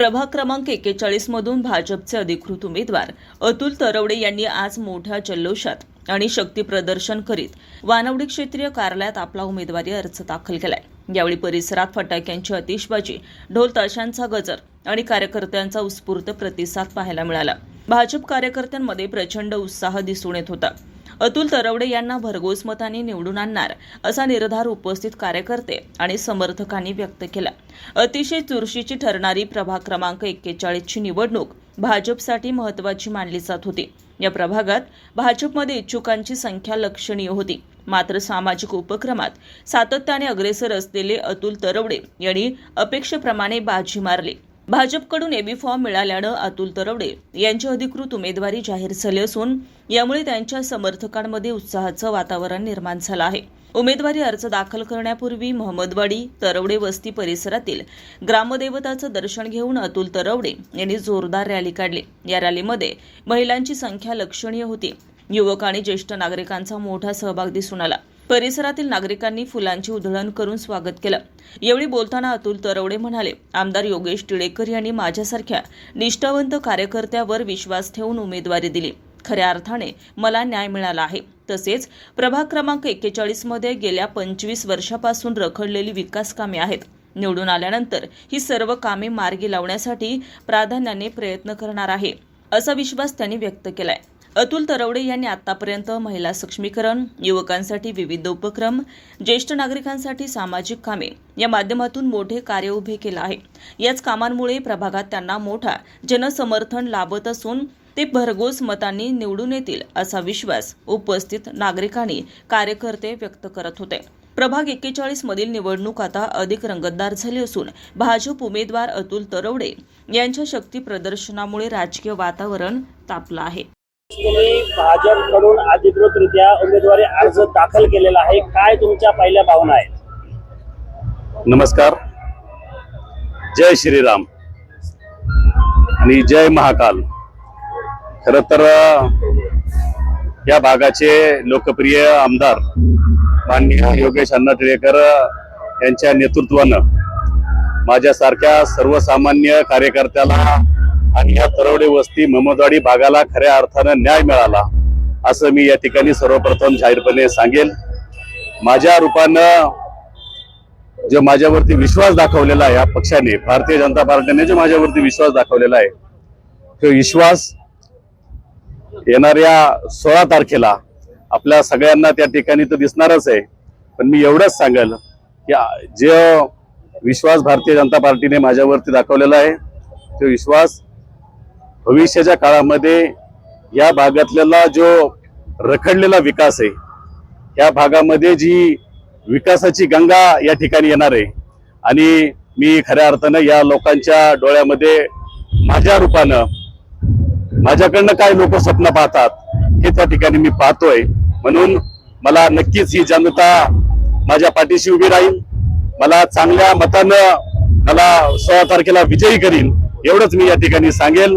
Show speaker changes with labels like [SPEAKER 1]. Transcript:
[SPEAKER 1] प्रभाग क्रमांक एकेचाळीसमधून भाजपचे अधिकृत उमेदवार अतुल तरवडे यांनी आज मोठ्या जल्लोषात आणि शक्ती प्रदर्शन करीत वानवडी क्षेत्रीय कार्यालयात आपला उमेदवारी अर्ज दाखल केलाय. यावेळी परिसरात फटाक्यांची आतिषबाजी ढोल ताशांचा गजर आणि कार्यकर्त्यांचा उत्स्फूर्त प्रतिसाद पाहायला मिळाला. भाजप कार्यकर्त्यांमध्ये प्रचंड उत्साह दिसून येत होता. अतुल तरवडे यांना भरघोस मताने निवडून आणणार असा निर्धार उपस्थित कार्यकर्ते आणि समर्थकांनी व्यक्त केला. अतिशय चुरशीची ठरणारी प्रभाग क्रमांक एक्केचाळीसची निवडणूक भाजपसाठी महत्वाची मानली जात होती. या प्रभागात भाजपमध्ये इच्छुकांची संख्या लक्षणीय होती. मात्र सामाजिक उपक्रमात सातत्याने अग्रेसर असलेले अतुल तरवडे यांनी अपेक्षेप्रमाणे बाजी मारली. भाजपकडून एबी फॉर्म मिळाल्यानं अतुल तरवडे यांची अधिकृत उमेदवारी जाहीर झाली असून यामुळे त्यांच्या समर्थकांमध्ये उत्साहाचं वातावरण निर्माण झालं आहे. उमेदवारी अर्ज दाखल करण्यापूर्वी महमदवाडी तरवडे वस्ती परिसरातील ग्रामदेवताचं दर्शन घेऊन अतुल तरवडे यांनी जोरदार रॅली काढली. या रॅलीमध्ये महिलांची संख्या लक्षणीय होती. युवक आणि ज्येष्ठ नागरिकांचा मोठा सहभाग दिसून आला. परिसरातील नागरिकांनी फुलांची उधळण करून स्वागत केलं. यावेळी बोलताना अतुल तरवडे म्हणाले आमदार योगेश टिळेकर यांनी माझ्यासारख्या निष्ठावंत कार्यकर्त्यावर विश्वास ठेवून उमेदवारी दिली. खऱ्या अर्थाने मला न्याय मिळाला आहे. तसेच प्रभाग क्रमांक एक्केचाळीसमध्ये गेल्या पंचवीस वर्षापासून रखडलेली विकास कामे आहेत. निवडून आल्यानंतर ही सर्व कामे मार्गी लावण्यासाठी प्राधान्याने प्रयत्न करणार आहे. असा विश्वास त्यांनी व्यक्त केलाय. अतुल तरवडे यांनी आतापर्यंत महिला सक्षमीकरण युवकांसाठी विविध उपक्रम ज्येष्ठ नागरिकांसाठी सामाजिक कामे या माध्यमातून मोठे कार्य उभे केलं आहे. याच कामांमुळे प्रभागात त्यांना मोठा जनसमर्थन लाभत असून ते भरघोस मतांनी निवडून येतील असा विश्वास उपस्थित नागरिकांनी कार्यकर्ते व्यक्त करत होते. प्रभाग एक्केचाळीस मधील निवडणूक आता अधिक रंगतदार झाली असून भाजप उमेदवार अतुल तरवडे यांच्या शक्ती प्रदर्शनामुळे राजकीय वातावरण तापलं आहे.
[SPEAKER 2] भाजपकडून अधिकृतरित्या उमेदवारी अर्ज दाखल केलेला आहे. काय तुमच्या पहिल्या भावना आहेत?
[SPEAKER 3] नमस्कार. जय श्रीराम आणि जय महाकाल. खर तर या भागाचे लोकप्रिय आमदार माननीय योगेश अण्णा टिळेकर यांच्या नेतृत्वानं माझ्यासारख्या सर्वसामान्य कार्यकर्त्याला आणि या तरवडे वस्ती ममदवाडी भागाला खऱ्या अर्थानं न्याय मिळाला असं मी या ठिकाणी सर्वप्रथम जाहीरपणे सांगेल. माझ्या रूपानं जो माझ्यावरती विश्वास दाखवलेला आहे या पक्षाने भारतीय जनता पार्टीने जो माझ्यावरती विश्वास दाखवलेला आहे तो विश्वास येणाऱ्या सोळा तारखेला आपल्या सगळ्यांना त्या ठिकाणी तर दिसणारच आहे. पण मी एवढंच सांगेल की जे विश्वास भारतीय जनता पार्टीने माझ्यावरती दाखवलेला आहे तो विश्वास भविष्याच्या काळामध्ये या भागातलेला जो रखडलेला विकास आहे या भागामध्ये जी विकासाची गंगा या ठिकाणी येणार आहे आणि मी खऱ्या अर्थानं या लोकांच्या डोळ्यामध्ये माझ्या रूपानं माझ्याकडनं काय लोक स्वप्न पाहतात हे त्या ठिकाणी मी पाहतोय. म्हणून मला नक्कीच ही जनता माझ्या पाठीशी उभी राहील मला चांगल्या मतानं मला सोळा तारखेला विजयी करीन एवढंच मी या ठिकाणी सांगेल.